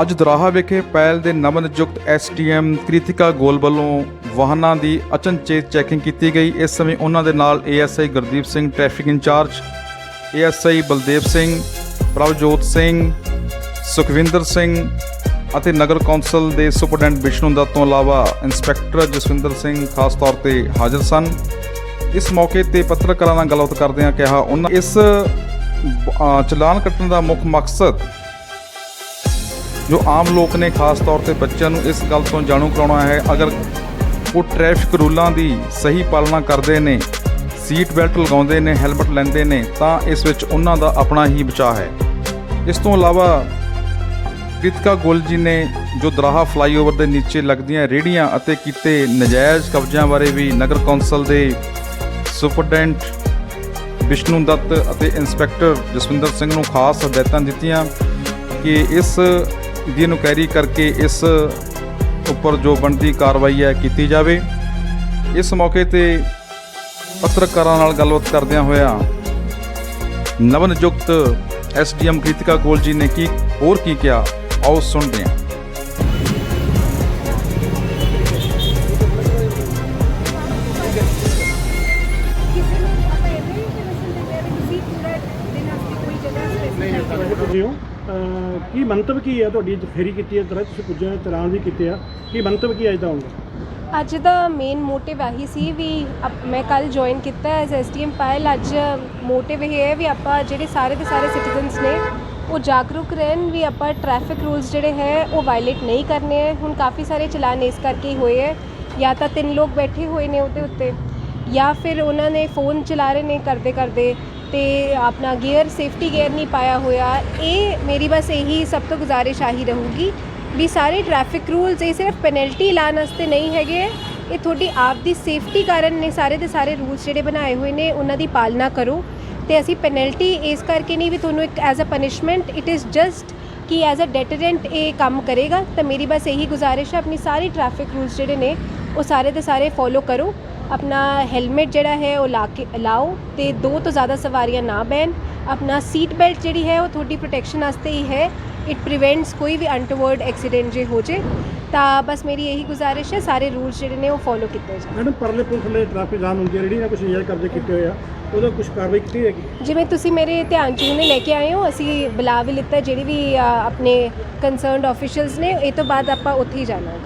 ਅੱਜ ਦਰਾਹਾ ਵਿਖੇ ਪਹਿਲ ਦੇ ਨਵ ਨਿਯੁਕਤ ਐਸਟੀਐਮ ਕ੍ਰਿਤਿਕਾ ਗੋਲ ਵੱਲੋਂ ਵਾਹਨਾਂ ਦੀ ਅਚਨਚੇਤ ਚੈਕਿੰਗ ਕੀਤੀ ਗਈ। ਇਸ ਸਮੇਂ ਉਹਨਾਂ ਦੇ ਨਾਲ ASI Gurdeep Singh, traffic incharge ASI Baldev Singh, Prabhjot Singh, Sukhwinder Singh ਅਤੇ ਨਗਰ ਕੌਂਸਲ ਦੇ ਸੁਪਰਡੈਂਟ ਵਿਸ਼ਨੂੰ ਦੱਤ ਤੋਂ ਇਲਾਵਾ ਇੰਸਪੈਕਟਰ ਜਸਵਿੰਦਰ ਸਿੰਘ ਖਾਸ ਤੌਰ ਤੇ ਹਾਜ਼ਰ ਸਨ। ਇਸ ਮੌਕੇ ਤੇ ਪੱਤਰਕਾਰਾਂ ਨਾਲ ਗੱਲਬਾਤ ਕਰਦਿਆਂ ਕਿਹਾ, ਉਹਨਾਂ ਇਸ ਚਲਾਨ ਕੱਟਣ ਦਾ ਮੁੱਖ ਮਕਸਦ ਜੋ ਆਮ ਲੋਕ ਨੇ, ਖਾਸ ਤੌਰ ਤੇ ਬੱਚਿਆਂ ਨੂੰ ਇਸ ਗੱਲ ਤੋਂ ਜਾਣੂ ਕਰਾਉਣਾ ਹੈ, ਅਗਰ ਉਹ ਟ੍ਰੈਫਿਕ ਰੂਲਾਂ ਦੀ ਸਹੀ ਪਾਲਣਾ ਕਰਦੇ ਨੇ ਸੀਟ ਬੈਲਟ ਲਗਾਉਂਦੇ ਨੇ ਹੈਲਮਟ ਲੈਂਦੇ ਨੇ, ਤਾਂ ਇਸ ਵਿੱਚ ਉਹਨਾਂ ਦਾ ਆਪਣਾ ਹੀ ਬਚਾਅ ਹੈ। ਇਸ ਤੋਂ ਇਲਾਵਾ ਕ੍ਰਿਤਿਕਾ ਗੋਲ ਜੀ ਨੇ ਜੋ ਦਰਾਹਾ ਫਲਾਈਓਵਰ ਦੇ ਨੀਚੇ ਲੱਗਦੀਆਂ ਰੇੜੀਆਂ ਅਤੇ ਕੀਤੇ ਨਜਾਇਜ਼ ਕਬਜ਼ਿਆਂ ਬਾਰੇ ਵੀ ਨਗਰ ਕੌਂਸਲ ਦੇ ਸੁਪਰਡੈਂਟ ਵਿਸ਼ਨੂੰ ਦੱਤ ਅਤੇ ਇੰਸਪੈਕਟਰ ਜਸਵਿੰਦਰ ਸਿੰਘ ਨੂੰ ਖਾਸ ਹਦਾਇਤਾਂ ਦਿੱਤੀਆਂ ਕਿ ਇਸ ਦੀ ਇਨਕੁਆਇਰੀ ਕਰਕੇ ਇਸ ਉੱਪਰ ਜੋ ਬਣਦੀ ਕਾਰਵਾਈ ਹੈ ਕੀਤੀ ਜਾਵੇ। ਇਸ ਮੌਕੇ ਤੇ ਪੱਤਰਕਾਰਾਂ ਨਾਲ ਗੱਲਬਾਤ ਕਰਦਿਆਂ ਹੋਇਆ ਨਵ ਨਿਯੁਕਤ ਐਸਡੀਐਮ ਕ੍ਰਿਤਿਕਾ ਗੋਲ ਜੀ ਨੇ ਕੀ ਹੋਰ ਕੀ ਕਿਹਾ? ਆਓ ਸੁਣਦੇ ਹਾਂ। ਕਿਸੇ ਕੀ ਮੰਤਵ ਕੀ ਹੈ ਤੁਹਾਡੀ ਅੱਜ ਫੇਰੀ ਕੀਤੀ ਹੈ? ਤਰ੍ਹਾਂ ਤੁਸੀਂ ਪੁੱਜੇ ਹੋ, ਵੀ ਕੀਤੇ ਆ। ਕੀ ਮੰਤਵ ਕੀ ਅੱਜ ਦਾ ਹੋਊਗਾ ਅੱਜ ਦਾ ਮੇਨ ਮੋਟਿਵ ਆਹੀ ਸੀ ਵੀ ਅਪ- ਮੈਂ ਕੱਲ ਜੁਆਇਨ ਕੀਤਾ ਐਜ਼ ਐਸਟੀਐਮ ਪਾਇਲ ਅੱਜ ਮੋਟਿਵ ਇਹ ਹੈ ਵੀ ਆਪਾਂ ਜਿਹੜੇ ਸਾਰੇ ਦੇ ਸਾਰੇ ਸਿਟੀਜ਼ਨਸ ਨੇ ਉਹ ਜਾਗਰੂਕ ਰਹਿਣ ਵੀ ਆਪਾਂ ਟ੍ਰੈਫਿਕ ਰੂਲਸ ਜਿਹੜੇ ਹੈ ਉਹ ਵਾਇਲੇਟ ਨਹੀਂ ਕਰਨੇ ਹੈ। ਹੁਣ ਕਾਫੀ ਸਾਰੇ ਚਲਾਨ ਇਸ ਕਰਕੇ ਹੀ ਹੋਏ ਹੈ। ਜਾਂ ਤਾਂ ਤਿੰਨ ਲੋਕ ਬੈਠੇ ਹੋਏ ਨੇ ਉਹਦੇ ਉੱਤੇ ਜਾਂ ਫਿਰ ਉਹਨਾਂ ਨੇ ਫੋਨ ਚਲਾ ਰਹੇ ਨੇ ਕਰਦੇ ਕਰਦੇ ਤੇ ਆਪਣਾ ਗੇਅਰ ਸੇਫਟੀ ਗੇਅਰ ਨਹੀਂ ਪਾਇਆ ਹੋਇਆ। ਇਹ ਮੇਰੀ ਬਸ ਇਹੀ ਸਭ ਤੋਂ ਗੁਜ਼ਾਰਿਸ਼ ਆਹੀ ਰਹੂਗੀ ਵੀ ਸਾਰੇ ਟ੍ਰੈਫਿਕ ਰੂਲਸ ਇਹ ਸਿਰਫ ਪੈਨਲਟੀ ਲਾਉਣ ਵਾਸਤੇ ਨਹੀਂ ਹੈਗੇ। ਹੈ, ਇਹ ਤੁਹਾਡੀ ਆਪ ਦੀ ਸੇਫਟੀ ਕਾਰਨ ਨੇ ਸਾਰੇ ਦੇ ਸਾਰੇ ਰੂਲਸ ਜਿਹੜੇ ਬਣਾਏ ਹੋਏ ਨੇ ਉਹਨਾਂ ਦੀ ਪਾਲਣਾ ਕਰੋ। ਤੇ ਅਸੀਂ ਪੈਨਲਟੀ ਇਸ ਕਰਕੇ ਨਹੀਂ ਵੀ ਤੁਹਾਨੂੰ ਇੱਕ as a punishment it is just ਕਿ ਐਜ਼ ਅ ਡੈਟਰੈਂਟ ਇਹ ਕੰਮ ਕਰੇਗਾ। ਤਾਂ ਮੇਰੀ ਬਸ ਇਹੀ ਗੁਜ਼ਾਰਿਸ਼ ਹੈ ਆਪਣੀ ਸਾਰੀ ਟ੍ਰੈਫਿਕ ਰੂਲਸ ਜਿਹੜੇ ਨੇ ਉਹ ਸਾਰੇ ਦੇ ਸਾਰੇ ਫੋਲੋ ਕਰੋ। ਆਪਣਾ ਹੈਲਮਟ ਜਿਹੜਾ ਹੈ ਉਹ ਲਾ ਕੇ ਲਾਓ ਤੇ ਦੋ ਤੋਂ ਜ਼ਿਆਦਾ ਸਵਾਰੀਆਂ ਨਾ ਬਹਿਣ। ਆਪਣਾ ਸੀਟ ਬੈਲਟ ਜਿਹੜੀ ਹੈ ਉਹ ਤੁਹਾਡੀ ਪ੍ਰੋਟੈਕਸ਼ਨ ਵਾਸਤੇ ਹੀ ਹੈ। ਇਟ ਪ੍ਰੀਵੈਂਟਸ ਕੋਈ ਵੀ ਅਨਟਵਰਡ ਐਕਸੀਡੈਂਟ ਜੇ ਹੋ ਜੇ। ਤਾਂ ਬਸ ਮੇਰੀ ਇਹੀ ਗੁਜ਼ਾਰਿਸ਼ ਹੈ ਸਾਰੇ ਰੂਲਸ ਜਿਹੜੇ ਨੇ ਉਹ ਫੋਲੋ ਕੀਤੇ ਜਾਣ। ਮੈਡਮ ਪਰਲੇ ਪੁਲਿਸ ਨੇ ਟ੍ਰੈਫਿਕ ਜਾਮ ਹੁੰਦੀ ਹੈ। ਰੇੜੀ ਨਾਲ ਕੁਝ ਨਜਾਇਜ਼ ਕਬਜ਼ੇ ਕੀਤੇ ਹੋਏ ਆ। ਉਹਦਾ ਕੁਝ ਕਾਰਵਾਈ ਕੀਤੀ ਹੈਗੀ ਜਿਵੇਂ ਤੁਸੀਂ ਮੇਰੇ ਧਿਆਨ 'ਚ ਉਹਨੇ ਲੈ ਕੇ ਆਏ ਹੋ ਅਸੀਂ ਬੁਲਾ ਵੀ ਲਿੱਤਾ। ਜਿਹੜੀ ਵੀ ਆਪਣੇ ਕੰਸਰਨਡ ਆਫੀਸ਼ੀਅਲਸ ਨੇ ਇਹ ਤੋਂ ਬਾਅਦ ਆਪਾਂ ਉੱਥੇ ਹੀ ਜਾਣਾ।